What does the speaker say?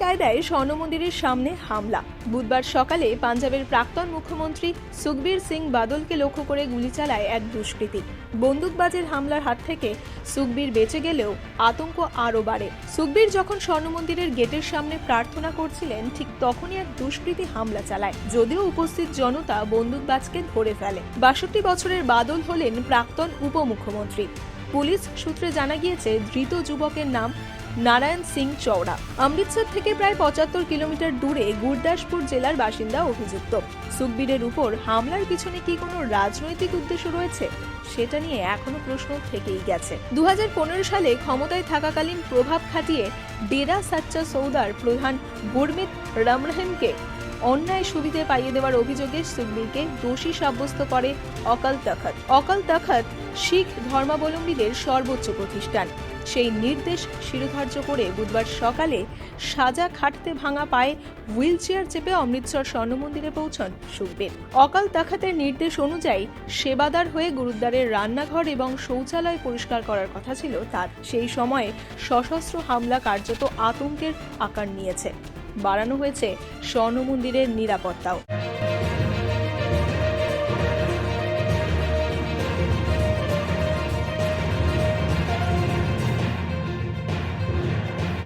কায়দায় স্বর্ণ মন্দিরের সামনে হামলা। বুধবার সকালে পাঞ্জাবের প্রাক্তন মুখ্যমন্ত্রী সুখবীর সিং বাদলকে লক্ষ্য করে গুলি চালায় এক দুষ্কৃতী। বন্দুকবাজের হামলার হাত থেকে সুখবীর বেঁচে গেলেও আতঙ্ক আরও বাড়ে। সুখবীর যখন স্বর্ণ মন্দিরের গেটের সামনে প্রার্থনা করছিলেন, ঠিক তখনই এক দুষ্কৃতী হামলা চালায়, যদিও উপস্থিত জনতা বন্দুকবাজকে ধরে ফেলে। বাষট্টি বছরের বাদল হলেন প্রাক্তন উপমুখ্যমন্ত্রী। পুলিশ সূত্রে জানা গিয়েছে, ধৃত যুবকের নাম নারায়ণ সিং চৌড়া অমৃতসর থেকে প্রায় পঁচাত্তর কিলোমিটার দূরে গুরদাসপুর জেলার বাসিন্দা অভিযুক্ত। সুখবীরের উপর হামলার পিছনে কি কোনো রাজনৈতিক উদ্দেশ্য রয়েছে? সেটা নিয়ে এখনও প্রশ্ন থেকেই গেছে। দুহাজার পনেরো সালে ক্ষমতায় থাকাকালীন প্রভাব খাটিয়ে ডেরা সাচ্চা সৌদার প্রধান গুরমিত রামরহিমকে অন্যায় সুবিধে পাইয়ে দেওয়ার অভিযোগে সুখবীরকে দোষী সাব্যস্ত করে অকাল তখত। অকাল তখত শিখ ধর্মাবলম্বীদের সর্বোচ্চ প্রতিষ্ঠান। সেই নির্দেশ শিরোধার্য করে বুধবার সকালে সাজা খাটতে ভাঙা পায়ে হুইল চেয়ার চেপে অমৃতসর স্বর্ণ মন্দিরে পৌঁছন সুখবীর অকাল তাখাতের নির্দেশ অনুযায়ী সেবাদার হয়ে গুরুদ্বারের রান্নাঘর এবং শৌচালয় পরিষ্কার করার কথা ছিল তার। সেই সময়ে সশস্ত্র হামলা কার্যত আতঙ্কের আকার নিয়েছে। বাড়ানো হয়েছে স্বর্ণ মন্দিরের নিরাপত্তাও।